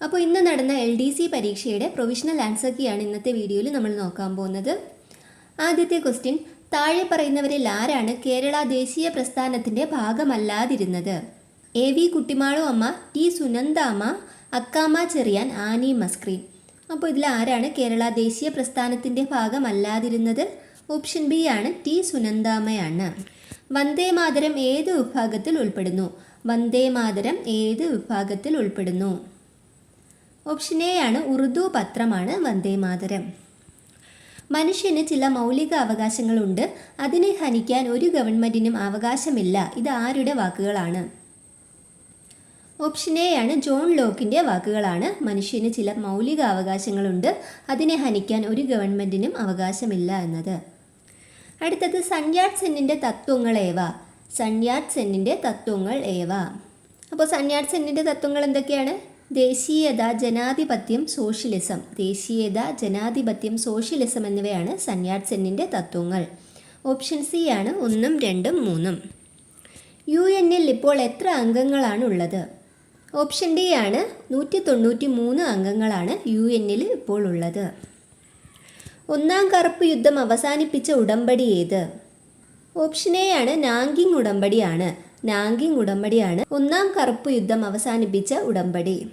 അപ്പോൾ ഇന്ന് നടന്ന എൽ ഡി സി പരീക്ഷയുടെ പ്രൊവിഷണൽ ആൻസർ കീയാണ് ഇന്നത്തെ വീഡിയോയിൽ നമ്മൾ നോക്കാൻ പോകുന്നത്. ആദ്യത്തെ ക്വസ്റ്റ്യൻ താഴെ പറയുന്നവരിൽ ആരാണ് കേരള ദേശീയ പ്രസ്ഥാനത്തിന്റെ ഭാഗമല്ലാതിരുന്നത്? A V Kuttimalu Amma T Sunandamma Akkamma Cheriyan Annie Mascarene. അപ്പോൾ ഇതിൽ ആരാണ് കേരള ദേശീയ പ്രസ്ഥാനത്തിന്റെ ഭാഗമല്ലാതിരുന്നത്? ഓപ്ഷൻ ബി ആണ് ടി സുനന്ദാമയാണ് വന്ദേ മാതരം ഏത് വിഭാഗത്തിൽ ഉൾപ്പെടുന്നു? വന്ദേ മാതരം ഏത് വിഭാഗത്തിൽ ഉൾപ്പെടുന്നു? ഓപ്ഷൻ എ ആണ് ഉറുദു പത്രമാണ് വന്ദേ മാതരം. മനുഷ്യന് ചില മൗലിക അവകാശങ്ങളുണ്ട്. അതിനെ ഹനിക്കാൻ ഒരു ഗവൺമെന്റിനും അവകാശമില്ല. ഇത് ആരുടെ വാക്കുകളാണ്? ഓപ്ഷൻ എ ആണ് ജോൺ ലോക്കിന്റെ വാക്കുകളാണ്. മനുഷ്യന് ചില മൗലിക അവകാശങ്ങളുണ്ട്. അതിനെ ഹനിക്കാൻ ഒരു ഗവൺമെന്റിനും അവകാശമില്ല എന്നത്. അടുത്തത് സൺയാഡ് സെന്നിന്റെ തത്വങ്ങൾ ഏവ? സൺയാഡ് സെന്നിന്റെ തത്വങ്ങൾ ഏവ? അപ്പോൾ സൺയാട്ട് സെന്നിന്റെ തത്വങ്ങൾ എന്തൊക്കെയാണ്? ദേശീയത ജനാധിപത്യം സോഷ്യലിസം. ദേശീയത ജനാധിപത്യം സോഷ്യലിസം എന്നിവയാണ് സന്യാട് സെന്നിന്റെ തത്വങ്ങൾ. ഓപ്ഷൻ സി ആണ് ഒന്നും രണ്ടും മൂന്നും. യു എന്നിൽ ഇപ്പോൾ എത്ര അംഗങ്ങളാണ് ഉള്ളത്? ഓപ്ഷൻ ഡി ആണ് നൂറ്റി തൊണ്ണൂറ്റി മൂന്ന് അംഗങ്ങളാണ് യു എന്നിൽ ഇപ്പോൾ ഉള്ളത്. ഒന്നാം കറുപ്പ് യുദ്ധം അവസാനിപ്പിച്ച ഉടമ്പടി ഏത്? ഓപ്ഷൻ എ ആണ് നാങ്കിങ് ഉടമ്പടിയാണ്. നാങ്കിങ് ഉടമ്പടിയാണ് ഒന്നാം കറുപ്പ് യുദ്ധം അവസാനിപ്പിച്ച ഉടമ്പടി.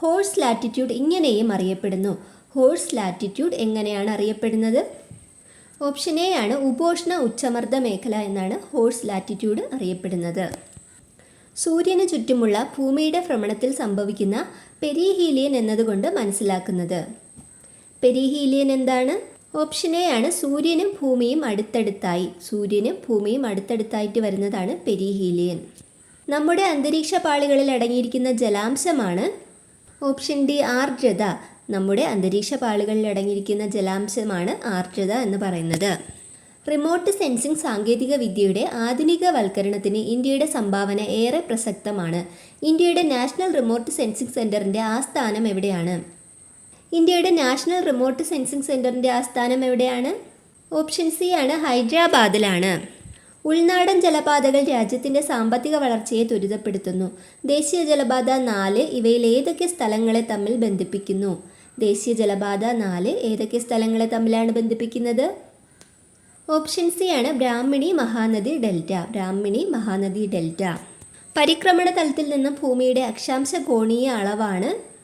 ഹോഴ്സ് ലാറ്റിറ്റ്യൂഡ് ഇങ്ങനെയും അറിയപ്പെടുന്നു. ഹോഴ്സ് ലാറ്റിറ്റ്യൂഡ് എങ്ങനെയാണ് അറിയപ്പെടുന്നത്? ഓപ്ഷൻ എ ആണ് ഉപോഷ്ണ ഉച്ചമർദ്ദ മേഖല എന്നാണ് ഹോഴ്സ് ലാറ്റിറ്റ്യൂഡ് അറിയപ്പെടുന്നത്. സൂര്യന് ചുറ്റുമുള്ള ഭൂമിയുടെ ഭ്രമണത്തിൽ സംഭവിക്കുന്ന പെരിഹീലിയൻ എന്നതുകൊണ്ട് മനസ്സിലാക്കുന്നത്. പെരിഹീലിയൻ എന്താണ്? ഓപ്ഷൻ എ ആണ് സൂര്യനും ഭൂമിയും അടുത്തടുത്തായി. സൂര്യനും ഭൂമിയും അടുത്തടുത്തായിട്ട് വരുന്നതാണ് പെരിഹീലിയൻ. നമ്മുടെ അന്തരീക്ഷ പാളികളിൽ അടങ്ങിയിരിക്കുന്ന ജലാംശമാണ് ഓപ്ഷൻ ഡി ആർദ്രത. നമ്മുടെ അന്തരീക്ഷ പാളികളിൽ അടങ്ങിയിരിക്കുന്ന ജലാംശമാണ് ആർദ്രത എന്ന് പറയുന്നത്. റിമോട്ട് സെൻസിംഗ് സാങ്കേതിക വിദ്യയുടെ ആധുനികവൽക്കരണത്തിന് ഇന്ത്യയുടെ സംഭാവന ഏറെ പ്രസക്തമാണ്. ഇന്ത്യയുടെ നാഷണൽ റിമോട്ട് സെൻസിംഗ് സെന്ററിന്റെ ആസ്ഥാനം എവിടെയാണ്? ഇന്ത്യയുടെ നാഷണൽ റിമോട്ട് സെൻസിംഗ് സെന്ററിന്റെ ആസ്ഥാനം എവിടെയാണ്? ഓപ്ഷൻ സി ആണ് ഹൈദരാബാദിലാണ്. ഉൾനാടൻ ജലപാതകൾ രാജ്യത്തിന്റെ സാമ്പത്തിക വളർച്ചയെ ത്വരിതപ്പെടുത്തുന്നു. ദേശീയ ജലപാത നാല് ഇവയിൽ ഏതൊക്കെ സ്ഥലങ്ങളെ തമ്മിൽ ബന്ധിപ്പിക്കുന്നു? ദേശീയ ജലപാത നാല് ഏതൊക്കെ സ്ഥലങ്ങളെ തമ്മിലാണ് ബന്ധിപ്പിക്കുന്നത്? ഓപ്ഷൻ സി ആണ് ബ്രാഹ്മിണി മഹാനദി ഡെൽറ്റ. ബ്രാഹ്മിണി മഹാനദി ഡെൽറ്റ. പരിക്രമണ തലത്തിൽ നിന്ന് ഭൂമിയുടെ അക്ഷാംശ കോണീയ അളവാണ്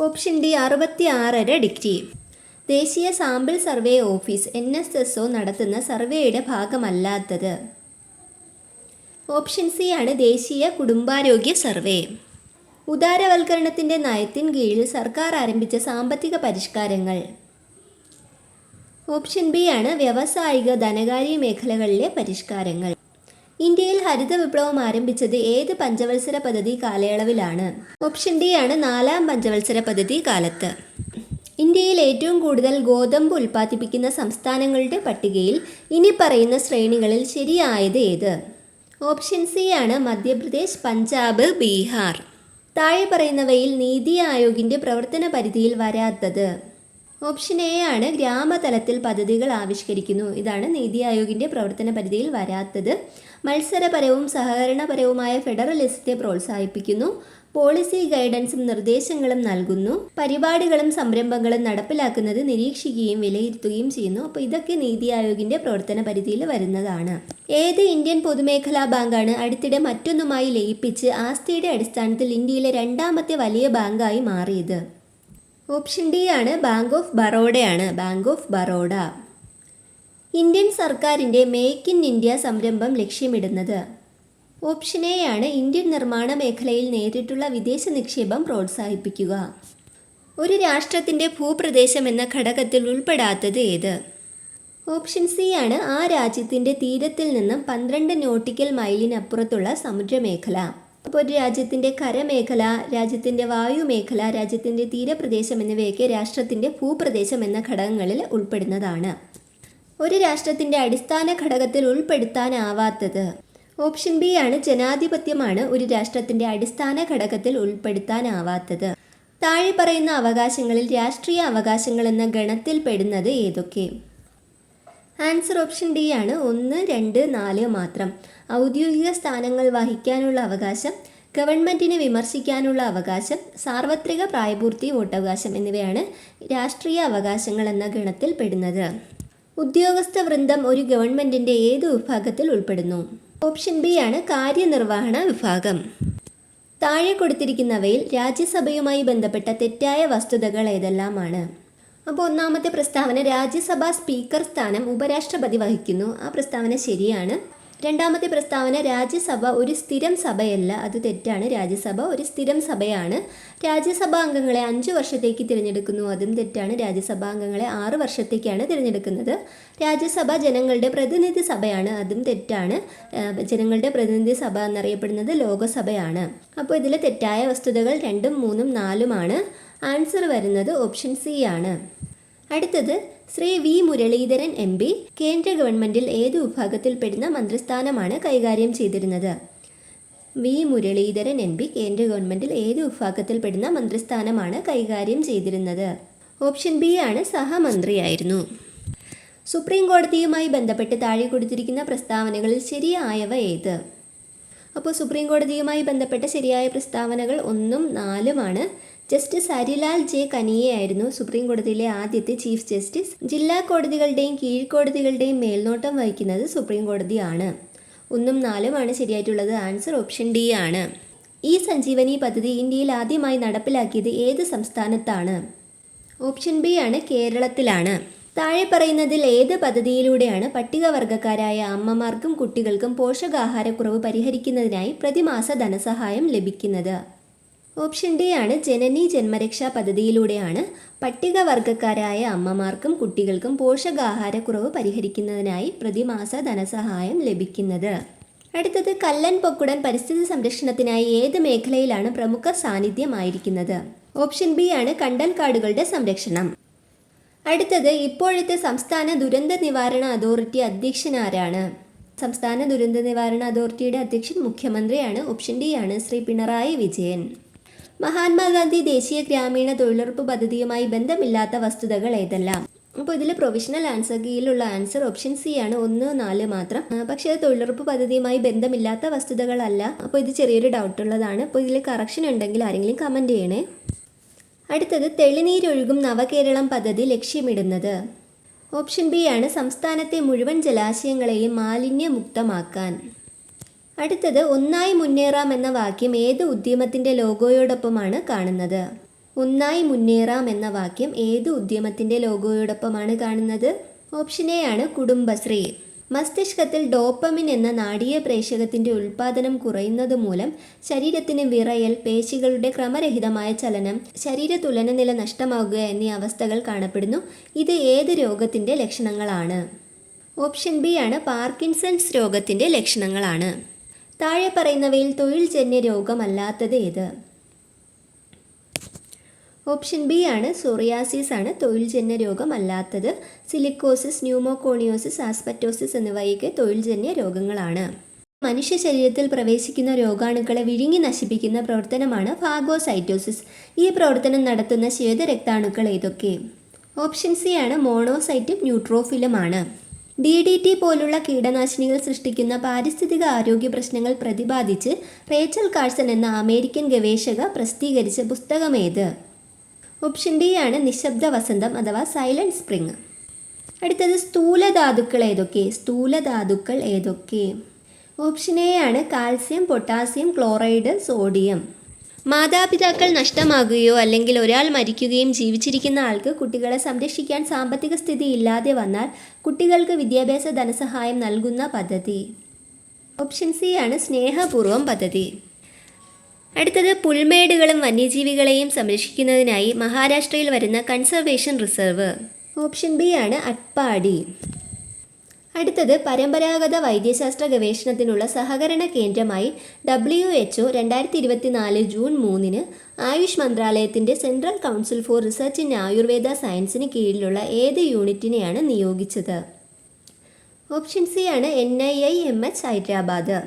ഓപ്ഷൻ ഡി അറുപത്തി ആറര ഡിഗ്രി. ദേശീയ sample survey office N S S O നടത്തുന്ന സർവേയുടെ ഭാഗമല്ലാത്തത്. ഓപ്ഷൻ സി ആണ് ദേശീയ കുടുംബാരോഗ്യ സർവേ. ഉദാരവൽക്കരണത്തിന്റെ നയത്തിൻ കീഴിൽ സർക്കാർ ആരംഭിച്ച സാമ്പത്തിക പരിഷ്കാരങ്ങൾ. ഓപ്ഷൻ ബി ആണ് വ്യാവസായിക ധനകാര്യ മേഖലകളിലെ പരിഷ്കാരങ്ങൾ. ഇന്ത്യയിൽ ഹരിത വിപ്ലവം ആരംഭിച്ചത് ഏത് പഞ്ചവത്സര പദ്ധതി കാലയളവിലാണ്? ഓപ്ഷൻ ഡി ആണ് നാലാം പഞ്ചവത്സര പദ്ധതി കാലത്ത്. ഇന്ത്യയിൽ ഏറ്റവും കൂടുതൽ ഗോതമ്പ് ഉൽപ്പാദിപ്പിക്കുന്ന സംസ്ഥാനങ്ങളുടെ പട്ടികയിൽ ഇനി പറയുന്ന ശ്രേണികളിൽ ശരിയായത് ഏത്? ഓപ്ഷൻ സി ആണ് മധ്യപ്രദേശ് പഞ്ചാബ് ബീഹാർ. താഴെ പറയുന്നവയിൽ നീതി ആയോഗിന്റെ പ്രവർത്തന പരിധിയിൽ വരാത്തത്. ഓപ്ഷൻ എ ആണ് ഗ്രാമതലത്തിൽ പദ്ധതികൾ ആവിഷ്കരിക്കുന്നു. ഇതാണ് നീതി ആയോഗിന്റെ പ്രവർത്തന പരിധിയിൽ വരാത്തത്. മത്സരപരവും സഹകരണപരവുമായ ഫെഡറലിസത്തെ പ്രോത്സാഹിപ്പിക്കുന്നു. പോളിസി ഗൈഡൻസും നിർദ്ദേശങ്ങളും നൽകുന്നു. പരിപാടികളും സംരംഭങ്ങളും നടപ്പിലാക്കുന്നത് നിരീക്ഷിക്കുകയും വിലയിരുത്തുകയും ചെയ്യുന്നു. അപ്പോൾ ഇതൊക്കെ നീതി ആയോഗിന്റെ പ്രവർത്തന പരിധിയിൽ വരുന്നതാണ്. ഏത് ഇന്ത്യൻ പൊതുമേഖലാ ബാങ്കാണ് അടുത്തിടെ മറ്റൊന്നുമായി ലയിപ്പിച്ച് ആസ്തിയുടെ അടിസ്ഥാനത്തിൽ ഇന്ത്യയിലെ രണ്ടാമത്തെ വലിയ ബാങ്കായി മാറിയത്? ഓപ്ഷൻ ഡി ആണ് bank of ബറോഡയാണ്. Bank of Baroda. Indian സർക്കാരിന്റെ മേക്ക് ഇൻ ഇന്ത്യ സംരംഭം ലക്ഷ്യമിടുന്നത്. ഓപ്ഷൻ എ ആണ് ഇന്ത്യൻ നിർമ്മാണ മേഖലയിൽ നേരിട്ടുള്ള വിദേശ നിക്ഷേപം പ്രോത്സാഹിപ്പിക്കുക. ഒരു രാഷ്ട്രത്തിന്റെ ഭൂപ്രദേശം എന്ന ഘടകത്തിൽ ഉൾപ്പെടാത്തത് ഏത്? ഓപ്ഷൻ സി ആണ് ആ രാജ്യത്തിന്റെ തീരത്തിൽ നിന്നും പന്ത്രണ്ട് നോട്ടിക്കൽ മൈലിനപ്പുറത്തുള്ള സമുദ്രമേഖല. അപ്പോൾ ഒരു രാജ്യത്തിന്റെ കരമേഖല രാജ്യത്തിന്റെ വായുമേഖല രാജ്യത്തിന്റെ തീരപ്രദേശം എന്നിവയൊക്കെ രാഷ്ട്രത്തിന്റെ ഭൂപ്രദേശം എന്ന ഘടകങ്ങളിൽ ഉൾപ്പെടുന്നതാണ്. ഒരു രാഷ്ട്രത്തിന്റെ അടിസ്ഥാന ഘടകത്തിൽ ഉൾപ്പെടുത്താനാവാത്തത് ഓപ്ഷൻ ബി ആണ് ജനാധിപത്യമാണ് ഒരു രാഷ്ട്രത്തിന്റെ അടിസ്ഥാന ഘടകത്തിൽ ഉൾപ്പെടുത്താനാവാത്തത്. താഴെ പറയുന്ന അവകാശങ്ങളിൽ രാഷ്ട്രീയ അവകാശങ്ങൾ എന്ന ഗണത്തിൽ പെടുന്നത് ഏതൊക്കെ? ആൻസർ ഓപ്ഷൻ ഡി ആണ്. ഒന്ന് രണ്ട് നാല് മാത്രം. ഔദ്യോഗിക സ്ഥാനങ്ങൾ വഹിക്കാനുള്ള അവകാശം ഗവൺമെന്റിനെ വിമർശിക്കാനുള്ള അവകാശം സാർവത്രിക പ്രായപൂർത്തി വോട്ടവകാശം എന്നിവയാണ് രാഷ്ട്രീയ അവകാശങ്ങൾ എന്ന ഗണത്തിൽ പെടുന്നത്. ഉദ്യോഗസ്ഥ വൃന്ദം ഒരു ഗവൺമെന്റിന്റെ ഏത് വിഭാഗത്തിൽ ഉൾപ്പെടുന്നു? ഓപ്ഷൻ ബി ആണ് കാര്യനിർവഹണ വിഭാഗം. താഴെ കൊടുത്തിരിക്കുന്നവയിൽ രാജ്യസഭയുമായി ബന്ധപ്പെട്ട തെറ്റായ വസ്തുതകൾ ഏതെല്ലാമാണ്? അപ്പോൾ ഒന്നാമത്തെ പ്രസ്താവന രാജ്യസഭാ സ്പീക്കർ സ്ഥാനം ഉപരാഷ്ട്രപതി വഹിക്കുന്നു. ആ പ്രസ്താവന ശരിയാണ്. രണ്ടാമത്തെ പ്രസ്താവന രാജ്യസഭ ഒരു സ്ഥിരം സഭയല്ല. അത് തെറ്റാണ്. രാജ്യസഭ ഒരു സ്ഥിരം സഭയാണ്. രാജ്യസഭാ അംഗങ്ങളെ അഞ്ച് വർഷത്തേക്ക് തിരഞ്ഞെടുക്കുന്നു. അതും തെറ്റാണ്. രാജ്യസഭാ അംഗങ്ങളെ ആറ് വർഷത്തേക്കാണ് തിരഞ്ഞെടുക്കുന്നത്. രാജ്യസഭ ജനങ്ങളുടെ പ്രതിനിധി സഭയാണ്. അതും തെറ്റാണ്. ജനങ്ങളുടെ പ്രതിനിധി സഭ എന്നറിയപ്പെടുന്നത് ലോകസഭയാണ്. അപ്പോൾ ഇതിലെ തെറ്റായ വസ്തുതകൾ രണ്ടും മൂന്നും നാലുമാണ്. ആൻസർ വരുന്നത് ഓപ്ഷൻ സി ആണ്. അടുത്തത് Shri V Muraleedharan M P കേന്ദ്ര ഗവൺമെന്റിൽ ഏത് വിഭാഗത്തിൽപ്പെടുന്ന മന്ത്രിസ്ഥാനമാണ് കൈകാര്യം ചെയ്തിരുന്നത്? വി മുരളീധരൻ എം പി കേന്ദ്ര ഗവൺമെന്റിൽ ഏത് വിഭാഗത്തിൽപ്പെടുന്ന മന്ത്രിസ്ഥാനമാണ് കൈകാര്യം ചെയ്തിരുന്നത്? ഓപ്ഷൻ ബി ആണ് സഹമന്ത്രിയായിരുന്നു. സുപ്രീം കോടതിയുമായി ബന്ധപ്പെട്ട് താഴെ കൊടുത്തിരിക്കുന്ന പ്രസ്താവനകളിൽ ശരിയായവ ഏത്? അപ്പോൾ സുപ്രീം കോടതിയുമായി ബന്ധപ്പെട്ട ശരിയായ പ്രസ്താവനകൾ ഒന്നും നാലുമാണ് ജസ്റ്റിസ് ഹരിലാൽ ജെ കനിയയായിരുന്നു സുപ്രീം കോടതിയിലെ ആദ്യത്തെ ചീഫ് ജസ്റ്റിസ്. ജില്ലാ കോടതികളുടെയും കീഴ്ക്കോടതികളുടെയും മേൽനോട്ടം വഹിക്കുന്നത് സുപ്രീം കോടതിയാണ്. ഒന്നും നാലുമാണ് ശരിയായിട്ടുള്ളത്. ആൻസർ ഓപ്ഷൻ ഡി ആണ്. ഈ സഞ്ജീവനി പദ്ധതി ഇന്ത്യയിൽ ആദ്യമായി നടപ്പിലാക്കിയത് ഏത് സംസ്ഥാനത്താണ്? ഓപ്ഷൻ ബി ആണ് കേരളത്തിലാണ്. താഴെ പറയുന്നതിൽ ഏത് പദ്ധതിയിലൂടെയാണ് പട്ടികവർഗക്കാരായ അമ്മമാർക്കും കുട്ടികൾക്കും പോഷകാഹാരക്കുറവ് പരിഹരിക്കുന്നതിനായി പ്രതിമാസ ധനസഹായം ലഭിക്കുന്നത്? ഓപ്ഷൻ ഡി ആണ് ജനനി ജന്മരക്ഷാ പദ്ധതിയിലൂടെയാണ് പട്ടികവർഗക്കാരായ അമ്മമാർക്കും കുട്ടികൾക്കും പോഷകാഹാരക്കുറവ് പരിഹരിക്കുന്നതിനായി പ്രതിമാസ ധനസഹായം ലഭിക്കുന്നത്. അടുത്തത് കല്ലൻ പൊക്കുടൻ പരിസ്ഥിതി സംരക്ഷണത്തിനായി ഏത് മേഖലയിലാണ് പ്രമുഖ സാന്നിധ്യമായിരിക്കുന്നത്? ഓപ്ഷൻ ബി ആണ് കണ്ടൽക്കാടുകളുടെ സംരക്ഷണം. അടുത്തത് ഇപ്പോഴത്തെ സംസ്ഥാന ദുരന്ത നിവാരണ അതോറിറ്റി അധ്യക്ഷൻ ആരാണ്? സംസ്ഥാന ദുരന്ത നിവാരണ അതോറിറ്റിയുടെ അധ്യക്ഷൻ മുഖ്യമന്ത്രിയാണ്. ഓപ്ഷൻ ഡി ആണ് ശ്രീ പിണറായി വിജയൻ. മഹാത്മാഗാന്ധി ദേശീയ ഗ്രാമീണ തൊഴിലുറപ്പ് പദ്ധതിയുമായി ബന്ധമില്ലാത്ത വസ്തുതകൾ ഏതെല്ലാം? അപ്പോൾ ഇതിൽ പ്രൊവിഷണൽ ആൻസർ കീഴിലുള്ള ആൻസർ ഓപ്ഷൻ സി ആണ് ഒന്ന് നാല് മാത്രം. പക്ഷെ തൊഴിലുറപ്പ് പദ്ധതിയുമായി ബന്ധമില്ലാത്ത വസ്തുതകളല്ല. അപ്പോൾ ഇത് ചെറിയൊരു ഡൗട്ട് ഉള്ളതാണ്. അപ്പോൾ ഇതിൽ കറക്ഷൻ ഉണ്ടെങ്കിൽ ആരെങ്കിലും കമന്റ് ചെയ്യണേ. അടുത്തത് തെളിനീരൊഴുകും നവകേരളം പദ്ധതി ലക്ഷ്യമിടുന്നത്. ഓപ്ഷൻ ബി ആണ് സംസ്ഥാനത്തെ മുഴുവൻ ജലാശയങ്ങളെയും മാലിന്യമുക്തമാക്കാൻ. അടുത്തത് ഒന്നായി മുന്നേറാം എന്ന വാക്യം ഏത് ഉദ്യമത്തിന്റെ ലോഗോയോടൊപ്പമാണ് കാണുന്നത്? ഒന്നായി മുന്നേറാം എന്ന വാക്യം ഏത് ഉദ്യമത്തിന്റെ ലോഗോയോടൊപ്പമാണ് കാണുന്നത്? ഓപ്ഷൻ എ ആണ് കുടുംബശ്രീ. മസ്തിഷ്കത്തിൽ ഡോപ്പമിൻ എന്ന നാടീയ പ്രേഷകത്തിന്റെ ഉൽപ്പാദനം കുറയുന്നത് മൂലം ശരീരത്തിന് വിറയൽ പേശികളുടെ ക്രമരഹിതമായ ചലനം ശരീര തുലനനില നഷ്ടമാകുക എന്നീ അവസ്ഥകൾ കാണപ്പെടുന്നു. ഇത് ഏത് രോഗത്തിന്റെ ലക്ഷണങ്ങളാണ്? ഓപ്ഷൻ ബി ആണ് പാർക്കിൻസൺസ് രോഗത്തിന്റെ ലക്ഷണങ്ങളാണ്. താഴെ പറയുന്നവയിൽ തൊഴിൽജന്യ രോഗമല്ലാത്തത് ഏത്? ഓപ്ഷൻ ബി ആണ് സോറിയാസിസ് ആണ്. തൊഴിൽജന്യ രോഗമല്ലാത്തത് സിലിക്കോസിസ് ന്യൂമോകോണിയോസിസ് ആസ്പെറ്റോസിസ് എന്നിവയൊക്കെ തൊഴിൽജന്യ രോഗങ്ങളാണ്. മനുഷ്യ ശരീരത്തിൽ പ്രവേശിക്കുന്ന രോഗാണുക്കളെ വിഴുങ്ങി നശിപ്പിക്കുന്ന പ്രവർത്തനമാണ് ഫാഗോസൈറ്റോസിസ്. ഈ പ്രവർത്തനം നടത്തുന്ന ശ്വേതരക്താണുക്കൾ ഏതൊക്കെ? ഓപ്ഷൻ സി ആണ് മോണോസൈറ്റും ന്യൂട്രോഫിലുമാണ്. ഡി ഡി ടി പോലുള്ള കീടനാശിനികൾ സൃഷ്ടിക്കുന്ന പാരിസ്ഥിതിക ആരോഗ്യ പ്രശ്നങ്ങൾ പ്രതിപാദിച്ച് റേച്ചൽ കാഴ്സൺ എന്ന അമേരിക്കൻ ഗവേഷക പ്രസിദ്ധീകരിച്ച പുസ്തകമേത്. ഓപ്ഷൻ ഡി ആണ് നിശബ്ദ വസന്തം അഥവാ സൈലന്റ് സ്പ്രിങ് അടുത്തത് സ്ഥൂലധാതുക്കൾ ഏതൊക്കെ? സ്ഥൂലധാതുക്കൾ ഏതൊക്കെ? ഓപ്ഷൻ എ ആണ് കാൽസ്യം പൊട്ടാസ്യം ക്ലോറൈഡ് സോഡിയം. മാതാപിതാക്കൾ നഷ്ടമാകുകയോ അല്ലെങ്കിൽ ഒരാൾ മരിക്കുകയും ജീവിച്ചിരിക്കുന്ന ആൾക്ക് കുട്ടികളെ സംരക്ഷിക്കാൻ സാമ്പത്തിക സ്ഥിതി ഇല്ലാതെ വന്നാൽ കുട്ടികൾക്ക് വിദ്യാഭ്യാസ ധനസഹായം നൽകുന്ന പദ്ധതി. ഓപ്ഷൻ സി ആണ് സ്നേഹപൂർവം പദ്ധതി. അടുത്തത് പുൽമേടുകളും വന്യജീവികളെയും സംരക്ഷിക്കുന്നതിനായി മഹാരാഷ്ട്രയിൽ വരുന്ന കൺസർവേഷൻ റിസർവ്. ഓപ്ഷൻ ബി ആണ് അട്പാടി. അടുത്തത് പരമ്പരാഗത വൈദ്യശാസ്ത്ര ഗവേഷണത്തിനുള്ള സഹകരണ കേന്ദ്രമായി ഡബ്ല്യു എച്ച് ഒ രണ്ടായിരത്തി ഇരുപത്തിനാല് ജൂൺ മൂന്നിന് ആയുഷ് മന്ത്രാലയത്തിന്റെ central council for research in Ayurveda സയൻസിന് കീഴിലുള്ള ഏത് യൂണിറ്റിനെയാണ് നിയോഗിച്ചത്? ഓപ്ഷൻ സി ആണ് N I I M H Hyderabad.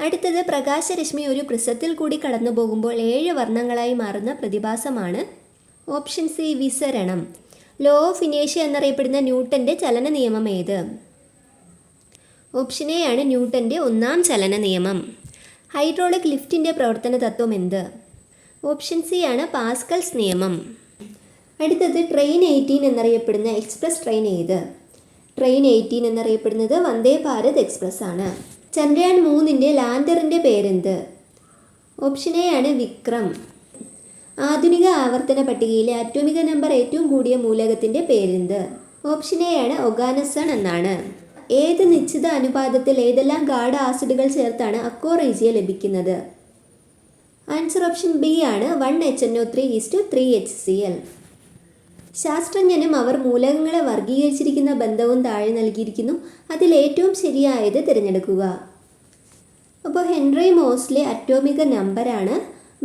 അടുത്തത് പ്രകാശരശ്മി ഒരു പ്രിസത്തിൽ കൂടി കടന്നു പോകുമ്പോൾ ഏഴ് വർണങ്ങളായി മാറുന്ന പ്രതിഭാസമാണ് ഓപ്ഷൻ സി വിസരണം. ലോ ഓഫ് ഇനേഷ്യ എന്നറിയപ്പെടുന്ന ന്യൂട്ടന്റെ ചലന നിയമം ഏത്? ഓപ്ഷൻ എ ആണ് ന്യൂട്ടന്റെ ഒന്നാം ചലന നിയമം. ഹൈഡ്രോളിക് ലിഫ്റ്റിന്റെ പ്രവർത്തന തത്വം എന്ത്? ഓപ്ഷൻ സി ആണ് പാസ്കൽസ് നിയമം. അടുത്തത് ട്രെയിൻ എയ്റ്റീൻ എന്നറിയപ്പെടുന്ന എക്സ്പ്രസ് ട്രെയിൻ ഏത്? ട്രെയിൻ എയ്റ്റീൻ എന്നറിയപ്പെടുന്നത് വന്ദേ ഭാരത് എക്സ്പ്രസ് ആണ്. ചന്ദ്രയാൻ മൂന്നിന്റെ ലാൻഡറിന്റെ പേരെന്ത്? ഓപ്ഷൻ എ ആണ് വിക്രം. ആധുനിക ആവർത്തന പട്ടികയിലെ അറ്റോമിക നമ്പർ ഏറ്റവും കൂടിയ മൂലകത്തിന്റെ പേരെന്ത്? ഓപ്ഷൻ എ ആണ് ഒഗാനസൺ എന്നാണ്. ഏത് നിശ്ചിത അനുപാതത്തിൽ ഏതെല്ലാം ഗാഢ ആസിഡുകൾ ചേർത്താണ് അക്കോറേജിയ ലഭിക്കുന്നത്? ആൻസർ ഓപ്ഷൻ ബി ആണ് one H N O three is to three H C L ശാസ്ത്രജ്ഞനും അവർ മൂലകങ്ങളെ വർഗീകരിച്ചിരിക്കുന്ന ബന്ധവും താഴെ നൽകിയിരിക്കുന്നു. അതിൽ ഏറ്റവും ശരിയായത് തിരഞ്ഞെടുക്കുക. അപ്പോൾ ഹെൻറി മോസ്ലെ അറ്റോമിക നമ്പറാണ്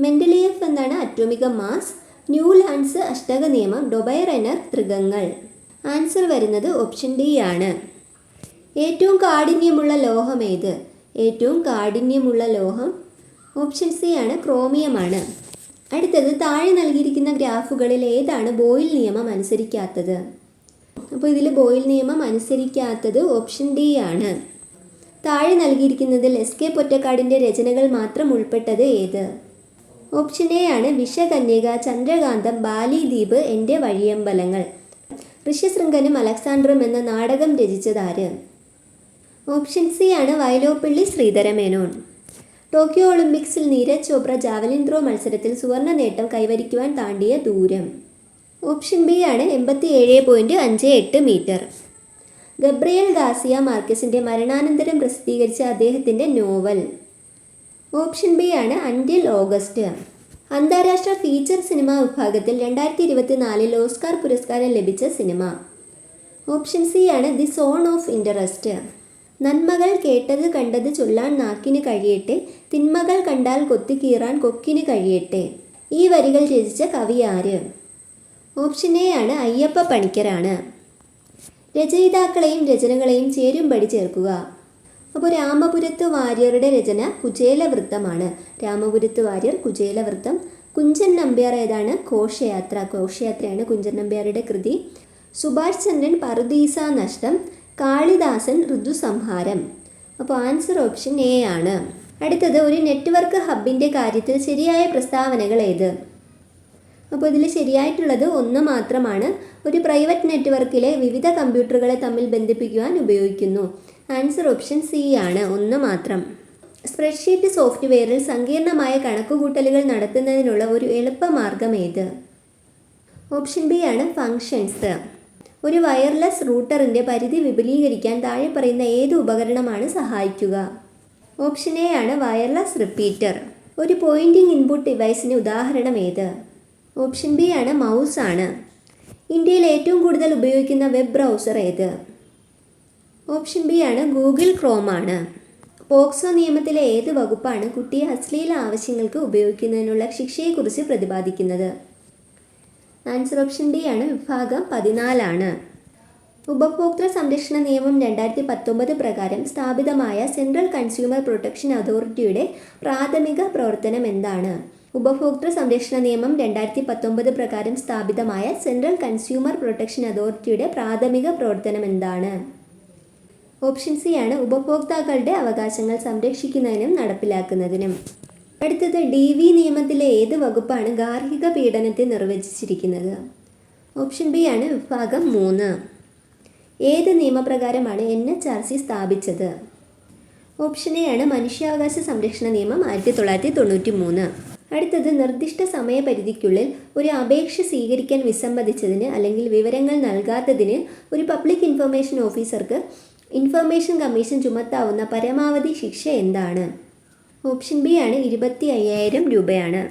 മെൻഡലിയഫ് എന്നാണ് അറ്റോമിക മാസ്. ന്യൂ ലാൻസ് അഷ്ടക നിയമം. ഡൊബൈറനർ ത്രികങ്ങൾ ആൻസർ വരുന്നത് ഓപ്ഷൻ ഡി ആണ്. ഏറ്റവും കാഠിന്യമുള്ള ലോഹം ഏത്? ഏറ്റവും കാഠിന്യമുള്ള ലോഹം ഓപ്ഷൻ സി ആണ് ക്രോമിയമാണ് അടുത്തത് താഴെ നൽകിയിരിക്കുന്ന ഗ്രാഫുകളിൽ ഏതാണ് ബോയിൽ നിയമം അനുസരിക്കാത്തത്? അപ്പോൾ ഇതിൽ ബോയിൽ നിയമം അനുസരിക്കാത്തത് ഓപ്ഷൻ ഡി ആണ്. താഴെ നൽകിയിരിക്കുന്നതിൽ എസ് കെ പൊറ്റക്കാടിന്റെ രചനകൾ മാത്രം ഉൾപ്പെട്ടത് ഏത്? ഓപ്ഷൻ എ ആണ് വിഷകന്യക ചന്ദ്രകാന്തം ബാലിദ്വീപ് എന്റെ വഴിയമ്പലങ്ങൾ. ഋഷ്യശൃംഖനും അലക്സാണ്ടറും എന്ന നാടകം രചിച്ചതാര് ഓപ്ഷൻ സി ആണ് വയലോപ്പള്ളി ശ്രീധരമേനോൻ ടോക്കിയോ ഒളിമ്പിക്സിൽ നീരജ് ചോപ്ര ജാവലിൻ ത്രോ മത്സരത്തിൽ സുവർണ നേട്ടം കൈവരിക്കുവാൻ താണ്ടിയ ദൂരം. ഓപ്ഷൻ ബി ആണ് എൺപത്തി ഏഴ് പോയിന്റ് അഞ്ച് എട്ട് മീറ്റർ. ഗബ്രിയൽ ഗാസിയ മാർക്കസിന്റെ മരണാനന്തരം പ്രസിദ്ധീകരിച്ച അദ്ദേഹത്തിന്റെ നോവൽ. ഓപ്ഷൻ ബി ആണ് അൻഡിൽ ഓഗസ്റ്റ്. അന്താരാഷ്ട്ര ഫീച്ചർ സിനിമ വിഭാഗത്തിൽ രണ്ടായിരത്തി ഇരുപത്തി നാലിൽ ഓസ്കാർ പുരസ്കാരം ലഭിച്ച സിനിമ. ഓപ്ഷൻ സി ആണ് ദി സോൺ ഓഫ് ഇൻട്രസ്റ്റ് നന്മകൾ കേട്ടത് കണ്ടത് ചൊല്ലാൻ നാക്കിന് കഴിയട്ടെ തിന്മകൾ കണ്ടാൽ കൊത്തി കീറാൻ കൊക്കിന് കഴിയട്ടെ. ഈ വരികൾ രചിച്ച കവി ആര്? ഓപ്ഷൻ എ ആണ് അയ്യപ്പ പണിക്കരാണ്. രചയിതാക്കളെയും രചനകളെയും ചേരുംപടി ചേർക്കുക. അപ്പോൾ രാമപുരത്ത് വാര്യരുടെ രചന കുചേലവൃത്തമാണ്. രാമപുരത്ത് വാര്യർ കുചേലവൃത്തം. കുഞ്ചൻ നമ്പ്യാർ ഏതാണ്? ഘോഷയാത്ര. ഘോഷയാത്രയാണ് കുഞ്ചൻ നമ്പ്യാരുടെ കൃതി. സുഭാഷ് ചന്ദ്രൻ പറുദീസ നഷ്ടം. കാളിദാസൻ ഋതുസംഹാരം. അപ്പോൾ ആൻസർ ഓപ്ഷൻ എ ആണ്. അടുത്തത് ഒരു നെറ്റ്വർക്ക് ഹബിന്റെ കാര്യത്തിൽ ശരിയായ പ്രസ്താവനകൾ ഏത്? അപ്പോൾ ഇതിൽ ശരിയായിട്ടുള്ളത് ഒന്ന് മാത്രമാണ്. ഒരു പ്രൈവറ്റ് നെറ്റ്വർക്കിലെ വിവിധ കമ്പ്യൂട്ടറുകളെ തമ്മിൽ ബന്ധിപ്പിക്കുവാൻ ഉപയോഗിക്കുന്നു. ആൻസർ ഓപ്ഷൻ സി ആണ്. ഒന്ന് മാത്രം. സ്പ്രെഡ്ഷീറ്റ് സോഫ്റ്റ്വെയറിൽ സങ്കീർണമായ കണക്കുകൂട്ടലുകൾ നടത്തുന്നതിനുള്ള ഒരു എളുപ്പമാർഗം ഏത്? ഓപ്ഷൻ ബി ആണ് ഫങ്ഷൻസ് ഒരു വയർലെസ് റൂട്ടറിന്റെ പരിധി വിപുലീകരിക്കാൻ താഴെ പറയുന്ന ഏത് ഉപകരണമാണ് സഹായിക്കുക? ഓപ്ഷൻ എ ആണ് വയർലെസ് റിപ്പീറ്റർ. ഒരു പോയിന്റിംഗ് ഇൻപുട്ട് ഡിവൈസിന് ഉദാഹരണം ഏത്? ഓപ്ഷൻ ബി ആണ് മൗസ് ആണ്. ഇന്ത്യയിൽ ഏറ്റവും കൂടുതൽ ഉപയോഗിക്കുന്ന വെബ് ബ്രൗസർ ഏത്? ഓപ്ഷൻ ബി ആണ് ഗൂഗിൾ ക്രോം ആണ്. പോക്സോ നിയമത്തിലെ ഏത് വകുപ്പാണ് കുട്ടിയെ അശ്ലീല ആവശ്യങ്ങൾക്ക് ഉപയോഗിക്കുന്നതിനുള്ള ശിക്ഷയെക്കുറിച്ച് പ്രതിപാദിക്കുന്നത്? ആൻസർ ഓപ്ഷൻ ഡി ആണ്. വിഭാഗം പതിനാലാണ്. ഉപഭോക്തൃ സംരക്ഷണ നിയമം രണ്ടായിരത്തി പത്തൊമ്പത് പ്രകാരം സ്ഥാപിതമായ സെൻട്രൽ കൺസ്യൂമർ പ്രൊട്ടക്ഷൻ അതോറിറ്റിയുടെ പ്രാഥമിക പ്രവർത്തനം എന്താണ്? ഉപഭോക്തൃ സംരക്ഷണ നിയമം രണ്ടായിരത്തി പത്തൊമ്പത് പ്രകാരം സ്ഥാപിതമായ സെൻട്രൽ കൺസ്യൂമർ പ്രൊട്ടക്ഷൻ അതോറിറ്റിയുടെ പ്രാഥമിക പ്രവർത്തനം എന്താണ്? ഓപ്ഷൻ സി ആണ് ഉപഭോക്താക്കളുടെ അവകാശങ്ങൾ സംരക്ഷിക്കുന്നതിനും നടപ്പിലാക്കുന്നതിനും. അടുത്തത് ഡി വി നിയമത്തിലെ ഏത് വകുപ്പാണ് ഗാർഹിക പീഡനത്തെ നിർവചിച്ചിരിക്കുന്നത്? ഓപ്ഷൻ ബി ആണ് വിഭാഗം മൂന്ന്. ഏത് നിയമപ്രകാരമാണ് എൻ എച്ച് ആർ സി സ്ഥാപിച്ചത്? ഓപ്ഷൻ എ ആണ് മനുഷ്യാവകാശ സംരക്ഷണ നിയമം ആയിരത്തി തൊള്ളായിരത്തി തൊണ്ണൂറ്റി മൂന്ന് അടുത്തത് നിർദ്ദിഷ്ട സമയപരിധിക്കുള്ളിൽ ഒരു അപേക്ഷ സ്വീകരിക്കാൻ വിസമ്മതിച്ചതിന് അല്ലെങ്കിൽ വിവരങ്ങൾ നൽകാത്തതിന് ഒരു പബ്ലിക് ഇൻഫർമേഷൻ ഓഫീസർക്ക് ഇൻഫർമേഷൻ കമ്മീഷൻ ചുമത്താവുന്ന പരമാവധി ശിക്ഷ എന്താണ്? ഓപ്ഷൻ ബി ആണ് ഇരുപത്തി അയ്യായിരം രൂപയാണ്.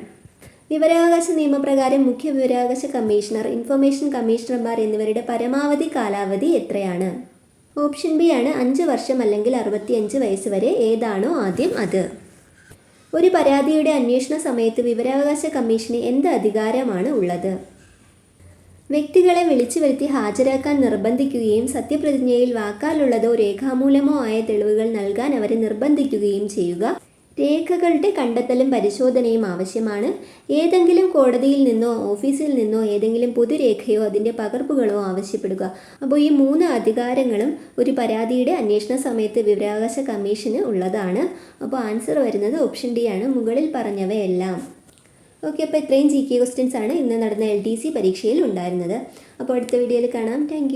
വിവരാവകാശ നിയമപ്രകാരം മുഖ്യ വിവരാവകാശ കമ്മീഷണർ ഇൻഫർമേഷൻ കമ്മീഷണർമാർ എന്നിവരുടെ പരമാവധി കാലാവധി എത്രയാണ്? ഓപ്ഷൻ ബി ആണ് അഞ്ച് വർഷം അല്ലെങ്കിൽ അറുപത്തിയഞ്ച് വയസ്സ് വരെ ഏതാണോ ആദ്യം അത്. ഒരു പരാതിയുടെ അന്വേഷണ സമയത്ത് വിവരാവകാശ കമ്മീഷന് എന്ത് അധികാരമാണ് ഉള്ളത്? വ്യക്തികളെ വിളിച്ചു വരുത്തി ഹാജരാക്കാൻ നിർബന്ധിക്കുകയും സത്യപ്രതിജ്ഞയിൽ വാക്കാലുള്ളതോ രേഖാമൂലമോ ആയ തെളിവുകൾ നൽകാൻ അവരെ നിർബന്ധിക്കുകയും ചെയ്യുക രേഖകളുടെ കണ്ടെത്തലും പരിശോധനയും ആവശ്യമാണ്. ഏതെങ്കിലും കോടതിയിൽ നിന്നോ ഓഫീസിൽ നിന്നോ ഏതെങ്കിലും പൊതുരേഖയോ അതിന്റെ പകർപ്പുകളോ ആവശ്യപ്പെടുക. അപ്പോൾ ഈ മൂന്ന് അധികാരങ്ങളും ഒരു പരാതിയുടെ അന്വേഷണ സമയത്ത് വിവരാവകാശ കമ്മീഷന് ഉള്ളതാണ്. അപ്പോൾ ആൻസർ വരുന്നത് ഓപ്ഷൻ ഡി ആണ്. മുകളിൽ പറഞ്ഞവയെല്ലാം. ഓക്കെ അപ്പോൾ ഇത്രയും ജി കെ ക്വസ്റ്റ്യൻസ് ആണ് ഇന്ന് നടന്ന എൽ ഡി സി പരീക്ഷയിൽ ഉണ്ടായിരുന്നത്. അപ്പോൾ അടുത്ത വീഡിയോയിൽ കാണാം. താങ്ക്